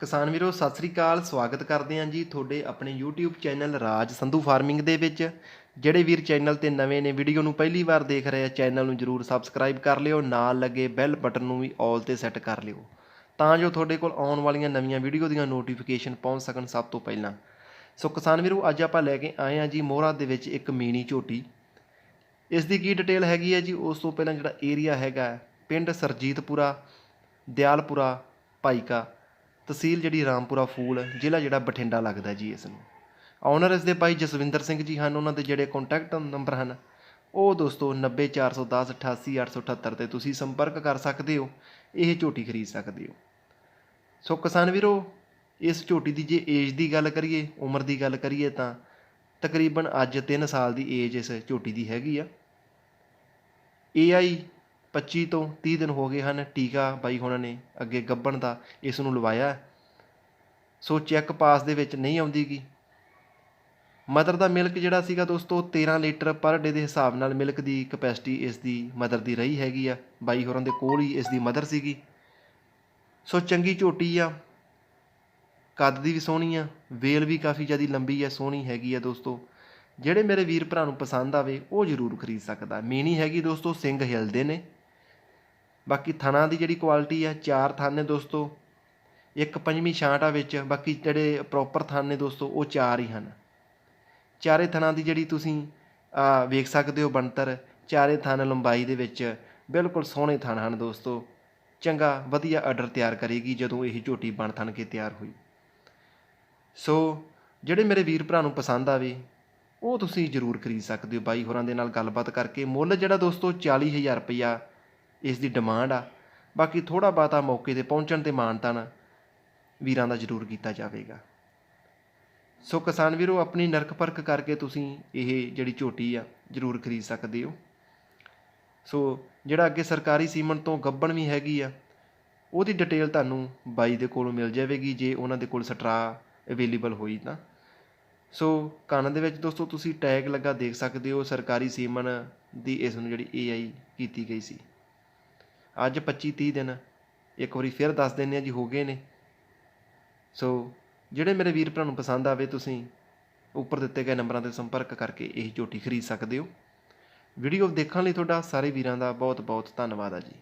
ਕਿਸਾਨ ਵੀਰੋ, ਸਤਿ ਸ੍ਰੀ ਅਕਾਲ, ਸਵਾਗਤ ਕਰਦੇ ਹਾਂ ਜੀ ਤੁਹਾਡੇ ਆਪਣੇ YouTube channel Raj Sandhu farming ਦੇ ਵਿੱਚ। ਜਿਹੜੇ ਵੀਰ ਚੈਨਲ ਤੇ ਨਵੇਂ ਨੇ, ਵੀਡੀਓ ਨੂੰ ਪਹਿਲੀ ਵਾਰ ਦੇਖ ਰਹੇ ਆ, ਚੈਨਲ ਨੂੰ ਜਰੂਰ ਸਬਸਕ੍ਰਾਈਬ ਕਰ ਲਿਓ, ਨਾਲ ਲੱਗੇ ਬੈਲ ਬਟਨ ਨੂੰ ਵੀ ਆਲ ਤੇ ਸੈੱਟ ਕਰ ਲਿਓ। ਤਾਂ ਜੋ ਤੁਹਾਡੇ ਕੋਲ ਆਉਣ ਵਾਲੀਆਂ ਨਵੀਆਂ ਵੀਡੀਓ ਦੀਆਂ ਨੋਟੀਫਿਕੇਸ਼ਨ ਪਹੁੰਚ ਸਕਣ ਸਭ ਤੋਂ ਪਹਿਲਾਂ। ਸੋ ਕਿਸਾਨ ਵੀਰੋ, ਅੱਜ ਆਪਾਂ ਲੈ ਕੇ ਆਏ ਹਾਂ ਜੀ ਮੋਹਰਾ ਦੇ ਵਿੱਚ ਇੱਕ ਮੀਨੀ ਝੋਟੀ। ਇਸ ਦੀ ਕੀ ਡਿਟੇਲ ਹੈਗੀ ਹੈ ਜੀ? ਉਸ ਤੋਂ ਪਹਿਲਾਂ ਜਿਹੜਾ ਏਰੀਆ ਹੈਗਾ ਪਿੰਡ ਸਰਜੀਤਪੁਰਾ, ਦਿਆਲਪੁਰਾ, ਭਾਈਕਾ। ਤਹਿਸੀਲ ਜਿਹੜੀ ਰਾਮਪੁਰਾ ਫੂਲ ਜ਼ਿਲ੍ਹਾ ਜਿਹੜਾ ਬਠਿੰਡਾ ਲੱਗਦਾ ਜੀ ਇਸ ਨੂੰ। ਓਨਰ ਇਸ ਦੇ ਭਾਈ ਜਸਵਿੰਦਰ ਸਿੰਘ ਜੀ ਹਨ, ਉਹਨਾਂ ਦੇ ਜਿਹੜੇ ਕੰਟੈਕਟ ਨੰਬਰ ਹਨ, ਉਹ ਦੋਸਤੋ 90410 88878 ਤੇ ਤੁਸੀਂ ਸੰਪਰਕ ਕਰ ਸਕਦੇ ਹੋ, ਇਹ ਝੋਟੀ ਖਰੀਦ ਸਕਦੇ ਹੋ। ਸੋ ਕਿਸਾਨ ਵੀਰੋ, ਇਸ ਝੋਟੀ ਦੀ ਜੇ ਏਜ ਦੀ ਗੱਲ ਕਰੀਏ, ਉਮਰ ਦੀ ਗੱਲ ਕਰੀਏ ਤਾਂ ਤਕਰੀਬਨ ਅੱਜ 3 ਸਾਲ ਦੀ ਏਜ ਇਸ ਝੋਟੀ ਦੀ ਹੈਗੀ ਆ। AI 25 ਤੋਂ ਤੀਹ ਦਿਨ ਹੋ ਗਏ ਹਨ ਟੀਕਾ ਬਾਈ ਹੁਣਾਂ ਨੇ ਅੱਗੇ ਗੱਬਣ ਦਾ, ਇਸ ਨੂੰ ਲਵਾਇਆ। ਸੋ ਚੈੱਕ ਪਾਸ ਦੇ ਵਿੱਚ ਨਹੀਂ ਆਉਂਦੀ ਗੀ। ਮਦਰ ਦਾ ਮਿਲਕ ਜਿਹੜਾ ਸੀਗਾ ਦੋਸਤੋ 13 ਲੀਟਰ ਪਰ ਡੇ ਦੇ ਹਿਸਾਬ ਨਾਲ ਮਿਲਕ ਦੀ ਕਪੈਸਿਟੀ ਇਸ ਦੀ ਮਦਰ ਦੀ ਰਹੀ ਹੈਗੀ ਆ। ਬਾਈ ਹੋਰਾਂ ਦੇ ਕੋਲ ਹੀ ਇਸ ਦੀ ਮਦਰ ਸੀਗੀ। ਸੋ ਚੰਗੀ ਝੋਟੀ ਆ। ਕੱਦ ਦੀ ਵੀ ਸੋਹਣੀ ਆ, ਵੇਲ ਵੀ ਕਾਫੀ ਜ਼ਿਆਦੀ ਲੰਬੀ ਆ, ਸੋਹਣੀ ਹੈਗੀ ਆ ਦੋਸਤੋ। ਜਿਹੜੇ ਮੇਰੇ ਵੀਰ ਭਰਾ ਨੂੰ ਪਸੰਦ ਆਵੇ, ਉਹ ਜ਼ਰੂਰ ਖਰੀਦ ਸਕਦਾ। ਮੀਣੀ ਹੈਗੀ ਦੋਸਤੋ, ਸਿੰਘ ਹਿਲਦੇ ਨੇ। ਬਾਕੀ ਥਣਾ ਦੀ ਜਿਹੜੀ ਕੁਆਲਿਟੀ ਆ, ਚਾਰ ਥਣ ਨੇ ਦੋਸਤੋ। ਇੱਕ ਪੰਜਵੀਂ ਛਾਂਟ ਆ ਵਿੱਚ, ਬਾਕੀ ਜਿਹੜੇ ਪ੍ਰੋਪਰ ਥਣ ਨੇ ਦੋਸਤੋ, ਉਹ ਚਾਰ ਹੀ ਹਨ। ਚਾਰੇ ਥਣਾਂ ਦੀ ਜਿਹੜੀ ਤੁਸੀਂ ਵੇਖ ਸਕਦੇ ਹੋ ਬਣਤਰ, ਚਾਰੇ ਥਣ ਲੰਬਾਈ ਦੇ ਵਿੱਚ ਬਿਲਕੁਲ ਸੋਹਣੇ ਥਣ ਹਨ ਦੋਸਤੋ। ਚੰਗਾ, ਵਧੀਆ ਆਰਡਰ ਤਿਆਰ ਕਰੇਗੀ ਜਦੋਂ ਇਹ ਝੋਟੀ ਬਣ ਥਣ ਕੇ ਤਿਆਰ ਹੋਈ। ਸੋ, ਜਿਹੜੇ ਮੇਰੇ ਵੀਰ ਭਰਾ ਨੂੰ ਪਸੰਦ ਆਵੇ, ਉਹ ਤੁਸੀਂ ਜ਼ਰੂਰ ਖਰੀਦ ਸਕਦੇ ਹੋ ਬਾਈ ਹੋਰਾਂ ਦੇ ਨਾਲ ਗੱਲਬਾਤ ਕਰਕੇ। ਮੁੱਲ ਜਿਹੜਾ ਦੋਸਤੋ 40000 ਰੁਪਇਆ ਇਸ ਦੀ ਡਿਮਾਂਡ ਆ। ਬਾਕੀ ਥੋੜ੍ਹਾ ਬਹੁਤਾ ਮੌਕੇ ਤੇ ਪਹੁੰਚਣ ਤੇ ਮਾਣ ਮਾਨਤਾਨ ਵੀਰਾਂ ਦਾ ਜ਼ਰੂਰ ਕੀਤਾ ਜਾਵੇਗਾ। ਸੋ ਕਿਸਾਨ ਵੀਰੋ, ਆਪਣੀ ਨਰਕ ਪਰਖ ਕਰਕੇ ਤੁਸੀਂ ਇਹ ਜਿਹੜੀ ਝੋਟੀ ਆ ਜ਼ਰੂਰ ਖਰੀਦ ਸਕਦੇ ਹੋ। ਸੋ ਜਿਹੜਾ ਅੱਗੇ ਸਰਕਾਰੀ ਸੀਮਨ ਤੋਂ ਗੱਬਣ ਵੀ ਹੈਗੀ ਆ, ਉਹਦੀ ਡਿਟੇਲ ਤੁਹਾਨੂੰ ਬਾਈ ਦੇ ਕੋਲੋਂ ਮਿਲ ਜਾਵੇਗੀ, ਜੇ ਉਹਨਾਂ ਦੇ ਕੋਲ ਸਟਰਾ ਅਵੇਲੇਬਲ ਹੋਈ ਤਾਂ। ਸੋ ਕੰਨ ਦੇ ਵਿੱਚ ਦੋਸਤੋ, ਤੁਸੀਂ ਟੈਗ ਲੱਗਾ ਦੇਖ ਸਕਦੇ ਹੋ, ਸਰਕਾਰੀ ਸੀਮਨ ਦੀ ਇਸ ਨੂੰ ਜਿਹੜੀ AI ਕੀਤੀ ਗਈ ਸੀ। ਅੱਜ 25 30 ਦਿਨ, ਇੱਕ ਵਾਰੀ ਫਿਰ ਦੱਸ ਦਿੰਦੇ ਆ ਜੀ ਹੋ ਗਏ ਨੇ। ਸੋ ਜਿਹੜੇ ਮੇਰੇ ਵੀਰ ਭਰਾ ਨੂੰ ਪਸੰਦ ਆਵੇ, ਤੁਸੀਂ ਉੱਪਰ ਦਿੱਤੇ ਗਏ ਨੰਬਰਾਂ ਤੇ ਸੰਪਰਕ ਕਰਕੇ ਇਹ ਝੋਟੀ ਖਰੀਦ ਸਕਦੇ ਹੋ। ਵੀਡੀਓ ਦੇਖਣ ਲਈ ਤੁਹਾਡਾ ਸਾਰੇ ਵੀਰਾਂ ਦਾ ਬਹੁਤ ਬਹੁਤ ਧੰਨਵਾਦ ਆ ਜੀ।